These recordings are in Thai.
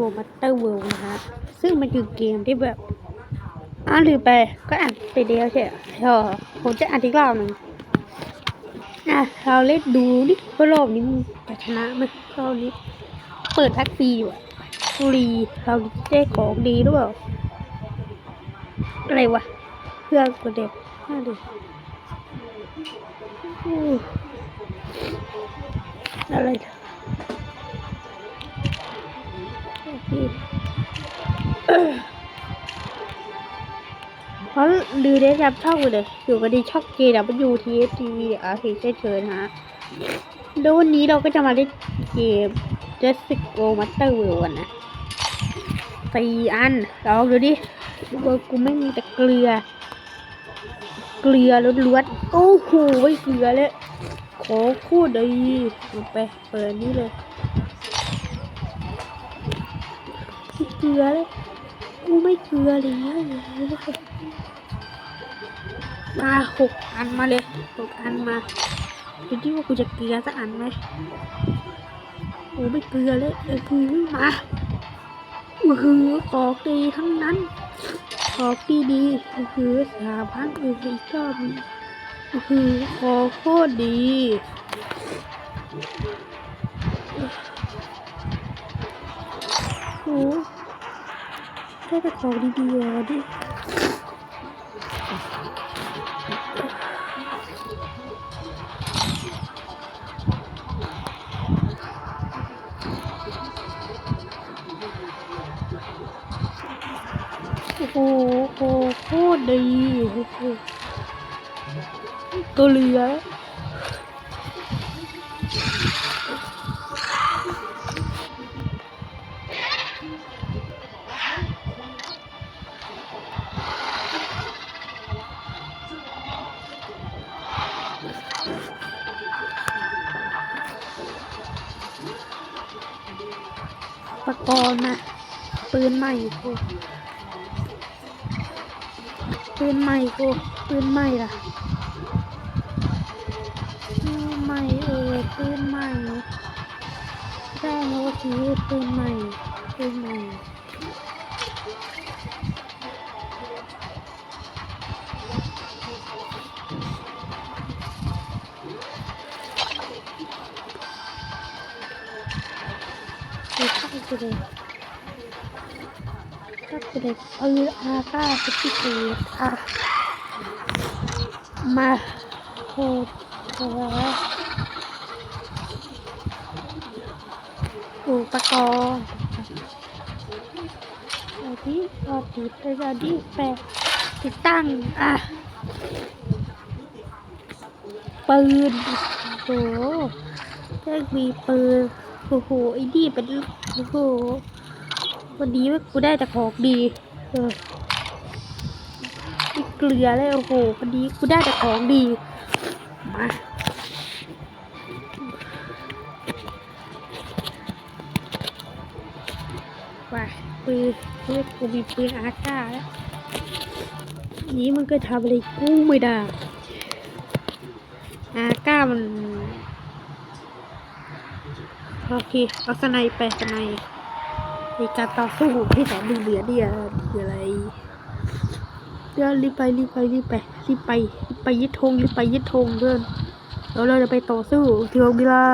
Go Master World นะฮะ ซึ่งมันคือเกมที่แบบอ่านลืมไป ก็อ่านไปเดียวใช่ไหมเออผมจะอ่านอีกรอบหนึ่งอะเราเล่นดูนี่ว่ารอบนี้มึงจะชนะไหมรอบนี้ เปิดแพ็กฟรีอยู่อะฟรีเราได้ของดีหรือเปล่า อะไรวะเพื่อนกดเด็บน่าดูอะไร เพราะลือได้รับช่องเลยอยู่กันดีช่อง JW TSTV อาร์เช่นเคยนะฮะแล้ววันนี้เราก็จะมาเล่นเกม Just Go Master World นะสี่อันลองดูดิเบอร์กูไม่มีแต่เกลือ เกลือล้วนๆโอ้โหไม่เกลือเลย ขอพูดดีเอาไปเปิดนี่เลย ลือเลยกูไม่เกลือเลยมาหกอันมาเลยหกอันมาดูดิว่ากูจะเกลือสักอันไหมโอ้ไม่เกลือเลยเออคือมาอือหือของดีทั้งนั้นของดีดีอือหือสาพันอือหือชอบอือหือขอโคตรดีโอ้ ได้แต่ของดีๆอะดิโอ้โหโคตรดีโอ้โหตัวเหลือ ปากกรณ์นะปืนใหม่กูปืนใหม่กูปืนใหม่ล่ะปืนใหม่เออปืนใหม่ได้แล้วก็คือปืนใหม่ปืนใหม่ เลยข้างกูเลยปืนอาก้าสติเกตอะมาโหดโหดอุปกรณ์เอาที่พอติดไปเอาที่แปะติดตั้ง อะปืนโอ้โหแค่มีปืน โอ้โหไอ้นี่เป็นโอ้โหวันนี้กูได้แต่ของดี เออไม่เกลือเลยโอ้โหวันนี้กูได้แต่ของดีมาว่าปืนเฮ้ยกูมีปืนอาก้าแล้วนี้มันก็ทำอะไรกูไม่ได้อาก้ามัน โอเค เอาสไนไปสไนในการต่อสู้ที่แสนดุเดือดเนี่ยคืออะไรเดี๋ยวรีบไปรีบไปรีบไปรีบไปรีบไปยึดธงรีบไปยึดธงเพื่อนแล้วเราจะไปต่อสู้เที่ยวเวลา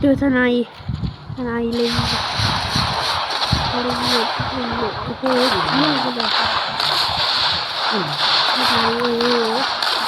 เจอทนายทนายเล็งเล็งหยุดเล็งหยุดโอ้โหนี่ก็แบบทนายโอ้โห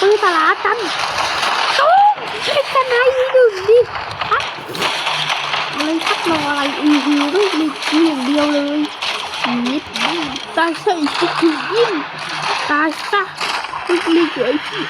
ปืนสลากันตู้ใช้ชนะอีกหนึ่งดิครับอะไรทักรออะไรอือหือไม่มีเพียงเดียวเลยนิดตายซะอีกทียิ่งตายซะไม่เหลือไอ้ที่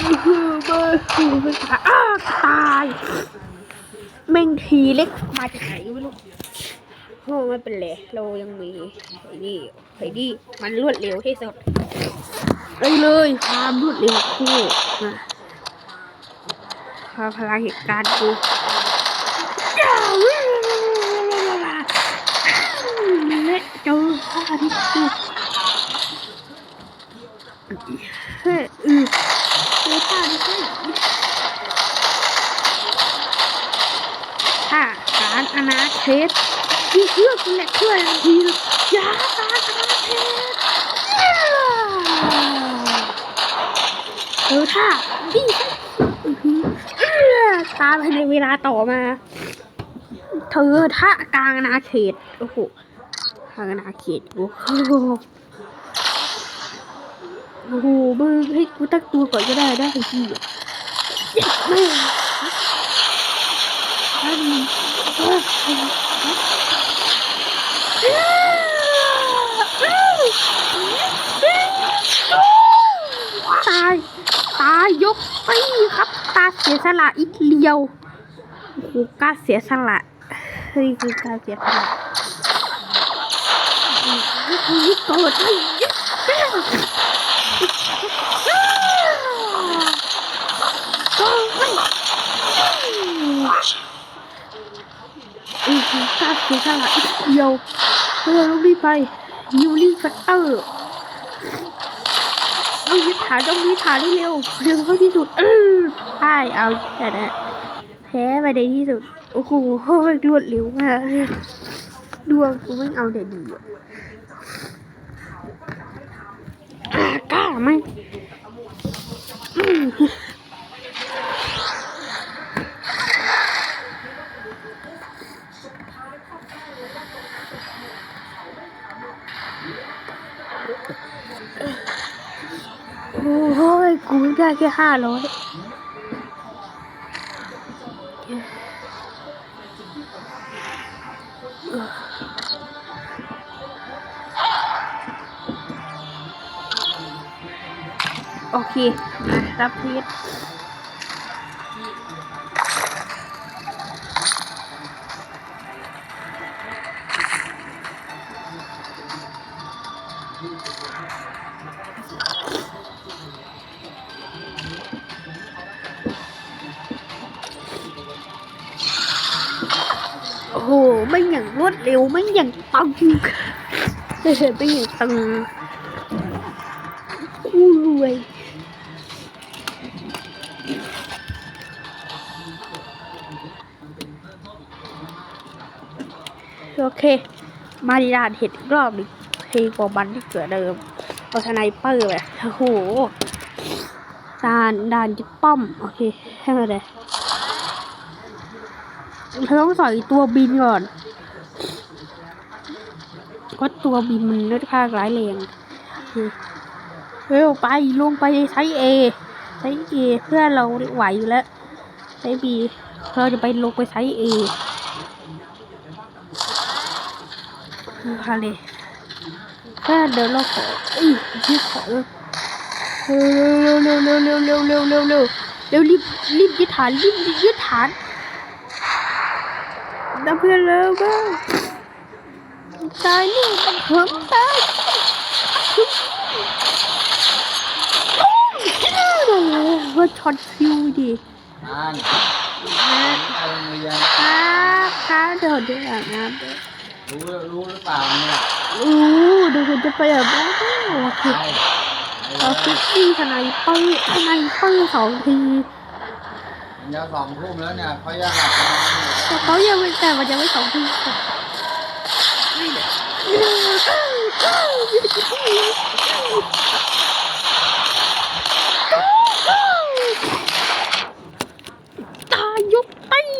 อือหือไม่คือไม่ตาอ้าตายแม่งทีเล็กมาจากไหนไม่รู้โอ้ไม่เป็นไรเรายังมีไอ้นี่ไอ้นี่มันรวดเร็วที่สุด ได้เลยความรวดเร็วคู่มาพาพลังเหตุการณ์กูและเจอข้าที่กูเฮ้ยอือเจอข้าที่กูถ้าการอนาเขตที่เลือกแหละเพื่อนทียาการอนาเขต เออถ้าพี่ตามในเวลาต่อมา เธอท่ากลางอาเขตโอ้โหกลางอาเขตโอ้โหโอ้โหมึงให้กูตั้งตัวก่อนก็ได้ได้ที่ไม่ตาย ตา ยกไปครับ ตาเสียสละอีกเดียวโอ้โหกล้าเสียสละเฮ้ยคือการเสียสละนี่เกิดไอ้ยัดแก้วก็ไม่อีกกล้าเสียสละอีกเดียวเพื่อลูกรีบไปยูรีฟัตเตอร์ เอายึดฐานต้องยึดฐานได้เร็วเร็วเท่าที่สุดเออใช่เอาแต่นะแพ้ไปในที่สุดโอ้โหรวดเร็วมากดวงกูไม่เอาแต่ดีอะกล้าไหม กูได้แค่ห้าร้อยโอเค มารับพีท ไม่อย่างรวดเร็วไม่อย่างปังเฮ้ยไม่อย่างตึงคู่รวยโอเค มาดีดานเห็ดรอบนึงเทกว่าบันที่เกิดเดิมเอาสไนเปอร์ไปโอ้โหด่านด่านจิกป้อม โอเคให้มาเลย เธอต้องใส่ตัวบินก่อนก็ตัวบินมันเลือดข้างร้ายแรงเร็วไปลงไปใช้เอใช้เอเพื่อเราไหวอยู่แล้วใช้บีเราจะไปลงไปใช้เอพาเลยแค่เดินเราขออุ้ยรีบขอเร็วเร็วเร็วเร็วเร็วเร็วเร็วเร็วเร็วรีบรีบยึดฐานรีบยึดฐาน ดับเพื่อนเร็วบ้างตายนี่มันเหิมตายว่าช็อตคิวดินั่นไปโรงเรียนครับครับเดี๋ยวเดี๋ยวอาบน้ำเดี๋ยวรู้รู้หรือเปล่าเนี่ยอู้เดี๋ยวผมจะไปอาบน้ำโอเคใช่เราฟิกซี่ทนายเปิ้ลทนายเปิ้ลสองทีมันจะสองทุ่มแล้วเนี่ยเขาอยากหลับ 거기에 일단 먼저 왜 거기 있어? Tayo tay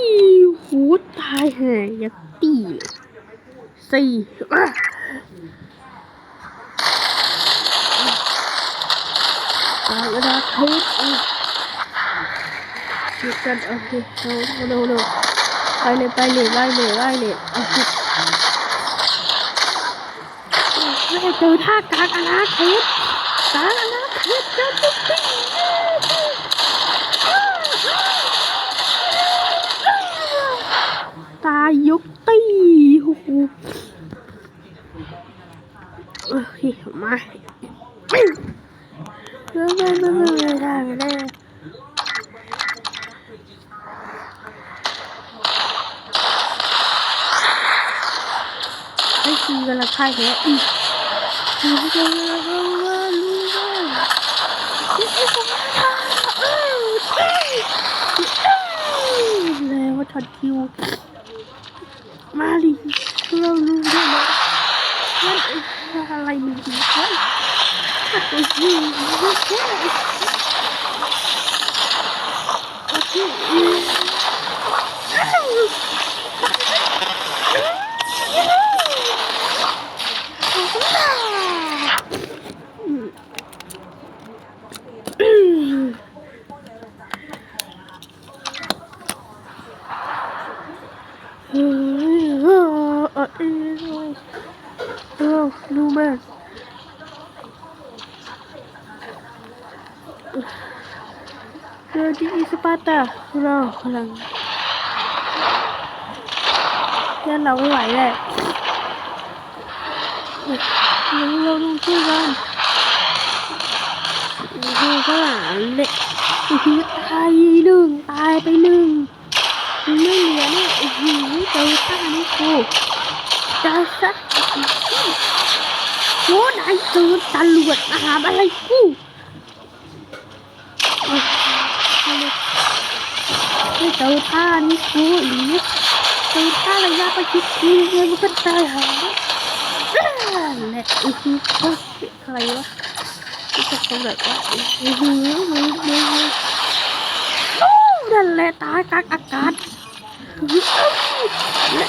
hú tai hè ya ti si Tao đã thấy Chưa cần ok, no, no, no. ไปเลยไปเลยไปเลยไปเลยไปาสิเจอท่ากลางอนาเขตกลางอนาเขตเจอตุ๊กตี้ตายยกตีโอ้โหโอเยมาไม่ไม่ไม่ไม่ได้ไม่ได้ ไอ้คือกันละค่ายแค่อีกรู้กันละรู้ว่ารู้ว่าไอ้สองข้าเออแล้วทันคิวมาดิเรารู้ได้ไหมว่าอะไรมันดีวะโอ้โหโอ้โหโอ้โหเออเออเออ เออรู้ไหมเจอที่สปาร์ตาเราพลังยันเราไม่ไหวเลยเราเราต้องช่วยกันดูข้างหลังเด็กตายหนึ่งตายไปหนึ่งไม่เหลือเนี่ยโอ้โหเจอท่านี่กู จะซะโอ้นายเจอตำรวจมาหาอะไรกูไม่เจอท่านี่กูหรือเจอท่าระยะประชิดกูเลยมันก็ตายหาแหละอือคือใครวะที่จะเขาแบบว่าอือหือมือมือนั่นแหละตายกลางอากาศ และ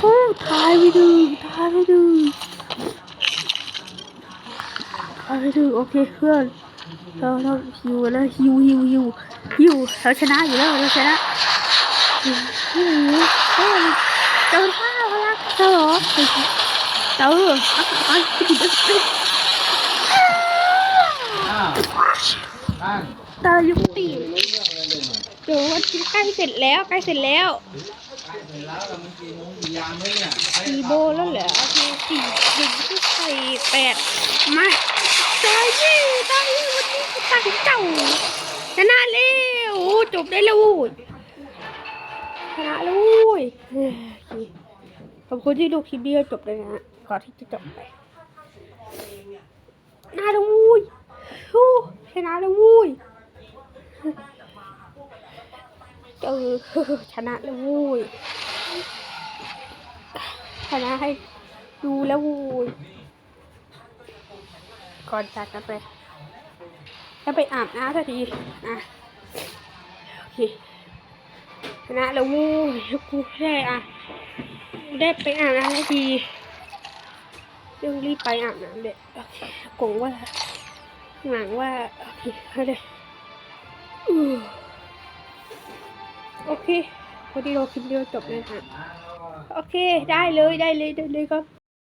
โอ้ทายไปดูทายไปดูทายไปดูโอเคเพื่อนเราเราฮิวแล้วฮิวฮิวฮิวฮิวเราชนะอยู่แล้วเราชนะฮิวฮิวเฮ้ยเจอข้าวแล้วเจอเหรอเจอเจอไอ้ไปดิไปดิอ้าวตั้งตายุติ ดี๋ยววันที่ใกล้เสร็จแล้วใกล้เสร็จแล้วเสร็จแล้วเรามันกี่โมงกี่ยามเลยเนี่ยสี่โบแล้วเหรอโอเคสี่หนึ่งที่ใส่แปดมาตายยี่ตายยี่วันนี้ตายของเจ้าชนะแล้วโอ้จบได้แล้วโว้ยชนะแล้วโว้ยเฮ้ยขอบคุณที่ดูคลิปนี้จนจบเลยนะฮะก่อนที่จะจบไปน่าแล้วโว้ยโอ้ชนะแล้วโว้ย เออชนะแล้วโว้ยชนะให้ดูแล้วโวูยก่อนจากกันไปแล้วไปอาบน้ำสักทีอะโอเคชนะแล้วโวูยกูได้อะได้ไปอาบน้ำสักทีเรื่องรีบไปอาบน้ำเด็ดโอเคกงว่าหลังว่าโอเคเอาเลยอือ โอเคพอดีเราคลิปเดียวจบเลยค่ะ โอเค ได้เลยได้เลยได้เลยครับ